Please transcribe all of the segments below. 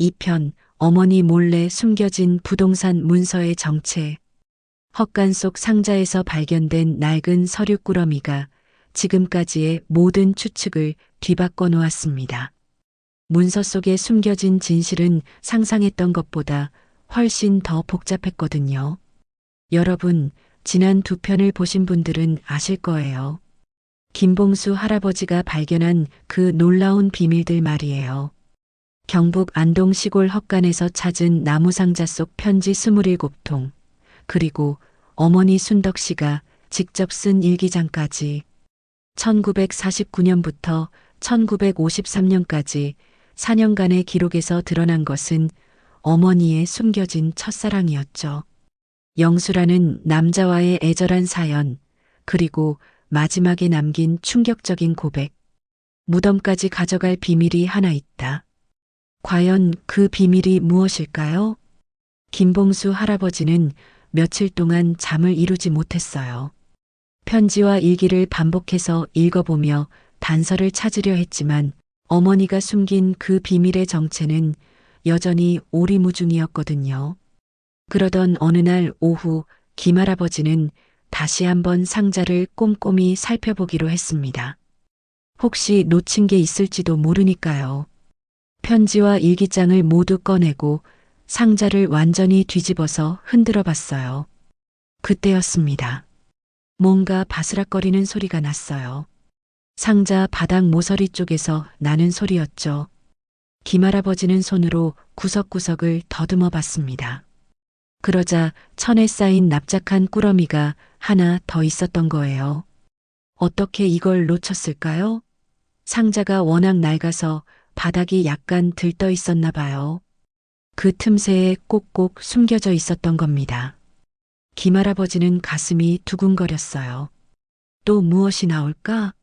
2편 어머니 몰래 숨겨진 부동산 문서의 정체 헛간 속 상자에서 발견된 낡은 서류 꾸러미가 지금까지의 모든 추측을 뒤바꿔 놓았습니다. 문서 속에 숨겨진 진실은 상상했던 것보다 훨씬 더 복잡했거든요. 여러분, 지난 두 편을 보신 분들은 아실 거예요. 김봉수 할아버지가 발견한 그 놀라운 비밀들 말이에요. 경북 안동 시골 헛간에서 찾은 나무 상자 속 편지 27통, 그리고 어머니 순덕 씨가 직접 쓴 일기장까지 1949년부터 1953년까지 4년간의 기록에서 드러난 것은 어머니의 숨겨진 첫사랑이었죠. 영수라는 남자와의 애절한 사연, 그리고 마지막에 남긴 충격적인 고백. 무덤까지 가져갈 비밀이 하나 있다. 과연 그 비밀이 무엇일까요? 김봉수 할아버지는 며칠 동안 잠을 이루지 못했어요. 편지와 일기를 반복해서 읽어보며 단서를 찾으려 했지만 어머니가 숨긴 그 비밀의 정체는 여전히 오리무중이었거든요. 그러던 어느 날 오후 김할아버지는 다시 한번 상자를 꼼꼼히 살펴보기로 했습니다. 혹시 놓친 게 있을지도 모르니까요. 편지와 일기장을 모두 꺼내고 상자를 완전히 뒤집어서 흔들어 봤어요. 그때였습니다. 뭔가 바스락거리는 소리가 났어요. 상자 바닥 모서리 쪽에서 나는 소리였죠. 김할아버지는 손으로 구석구석을 더듬어 봤습니다. 그러자 천에 쌓인 납작한 꾸러미가 하나 더 있었던 거예요. 어떻게 이걸 놓쳤을까요? 상자가 워낙 낡아서 바닥이 약간 들떠 있었나 봐요. 그 틈새에 꼭꼭 숨겨져 있었던 겁니다. 김할아버지는 가슴이 두근거렸어요. 또 무엇이 나올까?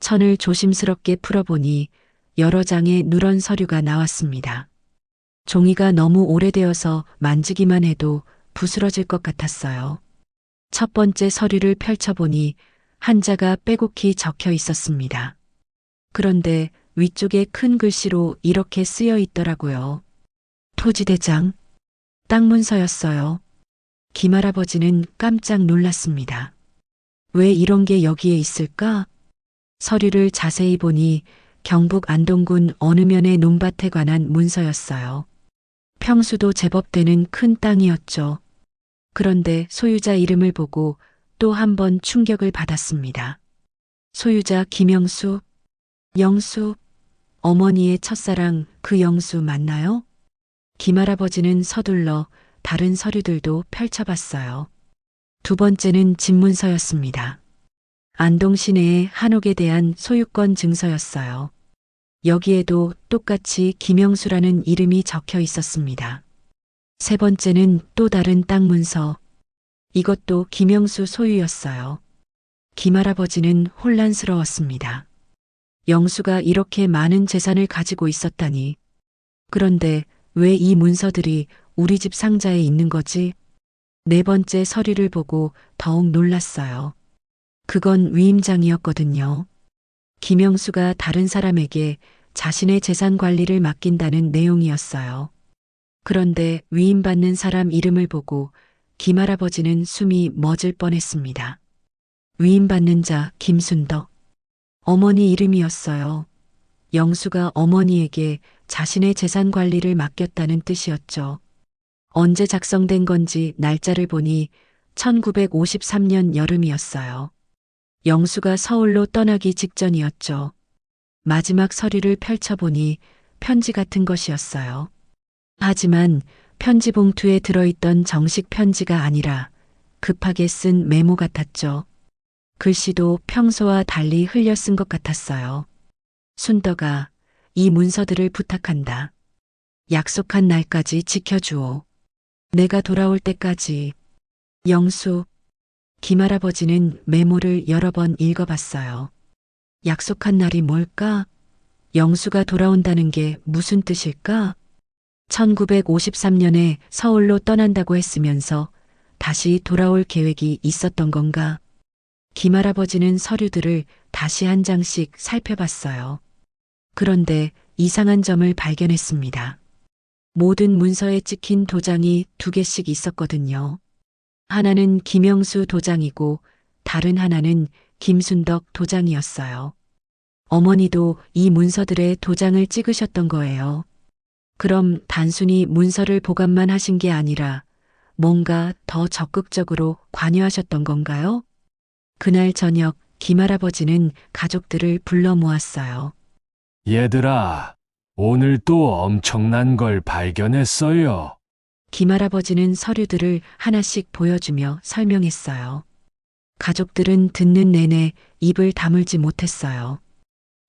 천을 조심스럽게 풀어보니 여러 장의 누런 서류가 나왔습니다. 종이가 너무 오래되어서 만지기만 해도 부스러질 것 같았어요. 첫 번째 서류를 펼쳐보니 한자가 빼곡히 적혀 있었습니다. 그런데 위쪽에 큰 글씨로 이렇게 쓰여 있더라고요. 토지대장, 땅 문서였어요. 김할아버지는 깜짝 놀랐습니다. 왜 이런 게 여기에 있을까? 서류를 자세히 보니 경북 안동군 어느 면의 논밭에 관한 문서였어요. 평수도 제법 되는 큰 땅이었죠. 그런데 소유자 이름을 보고 또 한 번 충격을 받았습니다. 소유자 김영수, 영수, 어머니의 첫사랑 그 영수 맞나요? 김할아버지는 서둘러 다른 서류들도 펼쳐봤어요. 두 번째는 집문서였습니다. 안동 시내의 한옥에 대한 소유권 증서였어요. 여기에도 똑같이 김영수라는 이름이 적혀 있었습니다. 세 번째는 또 다른 땅 문서. 이것도 김영수 소유였어요. 김할아버지는 혼란스러웠습니다. 영수가 이렇게 많은 재산을 가지고 있었다니. 그런데 왜 이 문서들이 우리 집 상자에 있는 거지? 네 번째 서류를 보고 더욱 놀랐어요. 그건 위임장이었거든요. 김영수가 다른 사람에게 자신의 재산 관리를 맡긴다는 내용이었어요. 그런데 위임받는 사람 이름을 보고 김할아버지는 숨이 멎을 뻔했습니다. 위임받는 자 김순덕. 어머니 이름이었어요. 영수가 어머니에게 자신의 재산 관리를 맡겼다는 뜻이었죠. 언제 작성된 건지 날짜를 보니 1953년 여름이었어요. 영수가 서울로 떠나기 직전이었죠. 마지막 서류를 펼쳐보니 편지 같은 것이었어요. 하지만 편지 봉투에 들어있던 정식 편지가 아니라 급하게 쓴 메모 같았죠. 글씨도 평소와 달리 흘려 쓴 것 같았어요. 순덕아, 이 문서들을 부탁한다. 약속한 날까지 지켜주오. 내가 돌아올 때까지. 영수, 김할아버지는 메모를 여러 번 읽어봤어요. 약속한 날이 뭘까? 영수가 돌아온다는 게 무슨 뜻일까? 1953년에 서울로 떠난다고 했으면서 다시 돌아올 계획이 있었던 건가? 김할아버지는 서류들을 다시 한 장씩 살펴봤어요. 그런데 이상한 점을 발견했습니다. 모든 문서에 찍힌 도장이 두 개씩 있었거든요. 하나는 김영수 도장이고 다른 하나는 김순덕 도장이었어요. 어머니도 이 문서들의 도장을 찍으셨던 거예요. 그럼 단순히 문서를 보관만 하신 게 아니라 뭔가 더 적극적으로 관여하셨던 건가요? 그날 저녁 김할아버지는 가족들을 불러 모았어요. 얘들아, 오늘 또 엄청난 걸 발견했어요. 김할아버지는 서류들을 하나씩 보여주며 설명했어요. 가족들은 듣는 내내 입을 다물지 못했어요.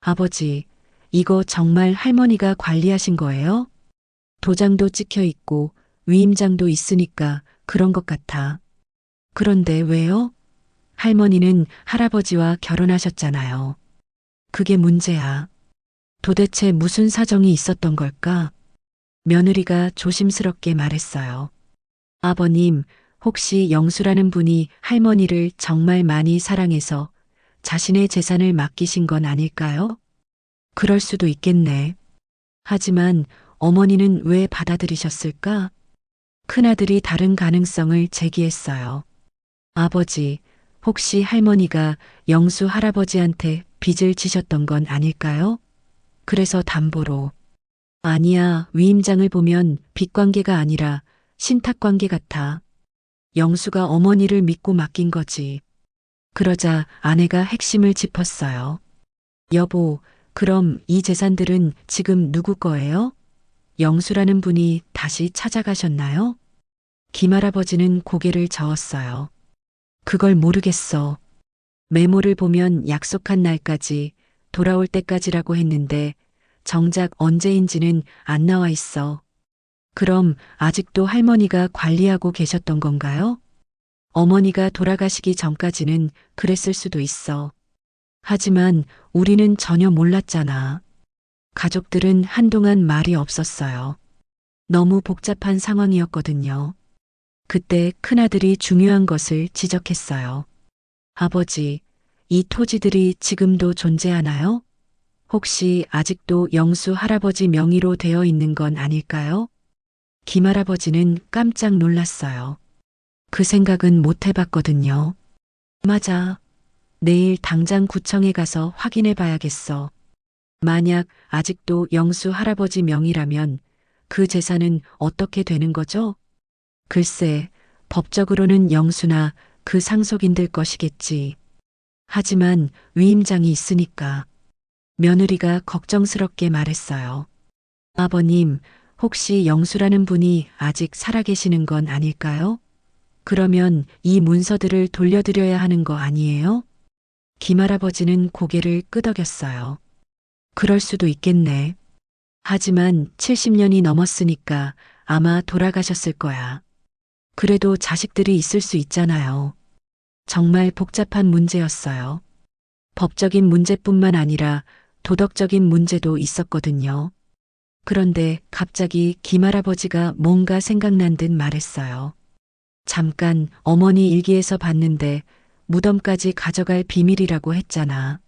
아버지, 이거 정말 할머니가 관리하신 거예요? 도장도 찍혀 있고 위임장도 있으니까 그런 것 같아. 그런데 왜요? 할머니는 할아버지와 결혼하셨잖아요. 그게 문제야. 도대체 무슨 사정이 있었던 걸까? 며느리가 조심스럽게 말했어요. 아버님, 혹시 영수라는 분이 할머니를 정말 많이 사랑해서 자신의 재산을 맡기신 건 아닐까요? 그럴 수도 있겠네. 하지만 어머니는 왜 받아들이셨을까? 큰아들이 다른 가능성을 제기했어요. 아버지, 혹시 할머니가 영수 할아버지한테 빚을 지셨던 건 아닐까요? 그래서 담보로. 아니야, 위임장을 보면 빚 관계가 아니라 신탁 관계 같아. 영수가 어머니를 믿고 맡긴 거지. 그러자 아내가 핵심을 짚었어요. 여보, 그럼 이 재산들은 지금 누구 거예요? 영수라는 분이 다시 찾아가셨나요? 김할아버지는 고개를 저었어요. 그걸 모르겠어. 메모를 보면 약속한 날까지 돌아올 때까지라고 했는데 정작 언제인지는 안 나와 있어. 그럼 아직도 할머니가 관리하고 계셨던 건가요? 어머니가 돌아가시기 전까지는 그랬을 수도 있어. 하지만 우리는 전혀 몰랐잖아. 가족들은 한동안 말이 없었어요. 너무 복잡한 상황이었거든요. 그때 큰아들이 중요한 것을 지적했어요. 아버지, 이 토지들이 지금도 존재하나요? 혹시 아직도 영수 할아버지 명의로 되어 있는 건 아닐까요? 김할아버지는 깜짝 놀랐어요. 그 생각은 못 해봤거든요. 맞아. 내일 당장 구청에 가서 확인해 봐야겠어. 만약 아직도 영수 할아버지 명의라면 그 재산은 어떻게 되는 거죠? 글쎄, 법적으로는 영수나 그 상속인들 것이겠지. 하지만 위임장이 있으니까. 며느리가 걱정스럽게 말했어요. 아버님, 혹시 영수라는 분이 아직 살아계시는 건 아닐까요? 그러면 이 문서들을 돌려드려야 하는 거 아니에요? 김할아버지는 고개를 끄덕였어요. 그럴 수도 있겠네. 하지만 70년이 넘었으니까 아마 돌아가셨을 거야. 그래도 자식들이 있을 수 있잖아요. 정말 복잡한 문제였어요. 법적인 문제뿐만 아니라 도덕적인 문제도 있었거든요. 그런데 갑자기 김할아버지가 뭔가 생각난 듯 말했어요. 잠깐 어머니 일기에서 봤는데 무덤까지 가져갈 비밀이라고 했잖아.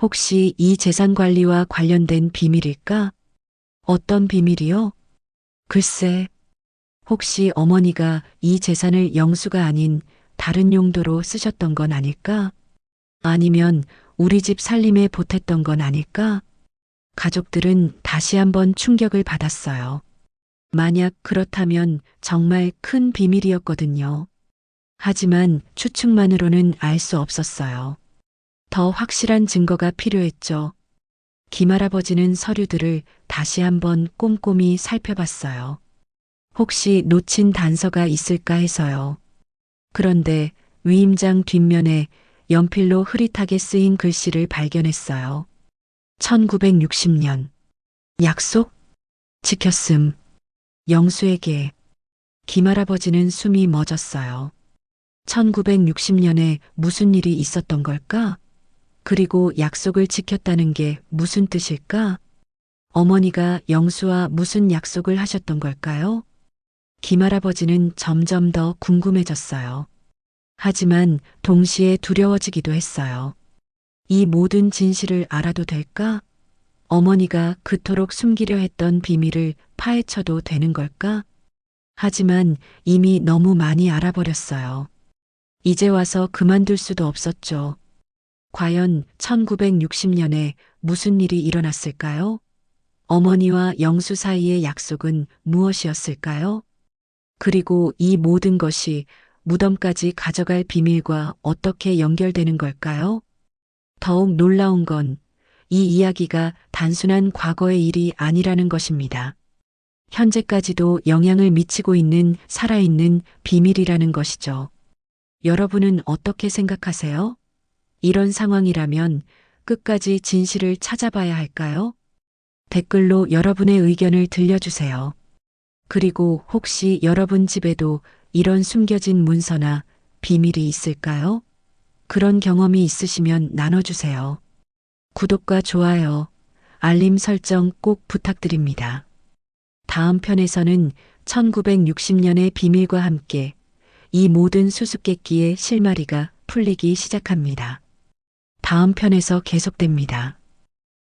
혹시 이 재산 관리와 관련된 비밀일까? 어떤 비밀이요? 글쎄, 혹시 어머니가 이 재산을 영수가 아닌 다른 용도로 쓰셨던 건 아닐까? 아니면 우리 집 살림에 보탰던 건 아닐까? 가족들은 다시 한번 충격을 받았어요. 만약 그렇다면 정말 큰 비밀이었거든요. 하지만 추측만으로는 알 수 없었어요. 더 확실한 증거가 필요했죠. 김할아버지는 서류들을 다시 한번 꼼꼼히 살펴봤어요. 혹시 놓친 단서가 있을까 해서요. 그런데 위임장 뒷면에 연필로 흐릿하게 쓰인 글씨를 발견했어요. 1960년. 약속? 지켰음. 영수에게. 김할아버지는 숨이 멎었어요. 1960년에 무슨 일이 있었던 걸까? 그리고 약속을 지켰다는 게 무슨 뜻일까? 어머니가 영수와 무슨 약속을 하셨던 걸까요? 김할아버지는 점점 더 궁금해졌어요. 하지만 동시에 두려워지기도 했어요. 이 모든 진실을 알아도 될까? 어머니가 그토록 숨기려 했던 비밀을 파헤쳐도 되는 걸까? 하지만 이미 너무 많이 알아버렸어요. 이제 와서 그만둘 수도 없었죠. 과연 1960년에 무슨 일이 일어났을까요? 어머니와 영수 사이의 약속은 무엇이었을까요? 그리고 이 모든 것이 무덤까지 가져갈 비밀과 어떻게 연결되는 걸까요? 더욱 놀라운 건 이 이야기가 단순한 과거의 일이 아니라는 것입니다. 현재까지도 영향을 미치고 있는 살아있는 비밀이라는 것이죠. 여러분은 어떻게 생각하세요? 이런 상황이라면 끝까지 진실을 찾아봐야 할까요? 댓글로 여러분의 의견을 들려주세요. 그리고 혹시 여러분 집에도 이런 숨겨진 문서나 비밀이 있을까요? 그런 경험이 있으시면 나눠주세요. 구독과 좋아요, 알림 설정 꼭 부탁드립니다. 다음 편에서는 1960년의 비밀과 함께 이 모든 수수께끼의 실마리가 풀리기 시작합니다. 다음 편에서 계속됩니다.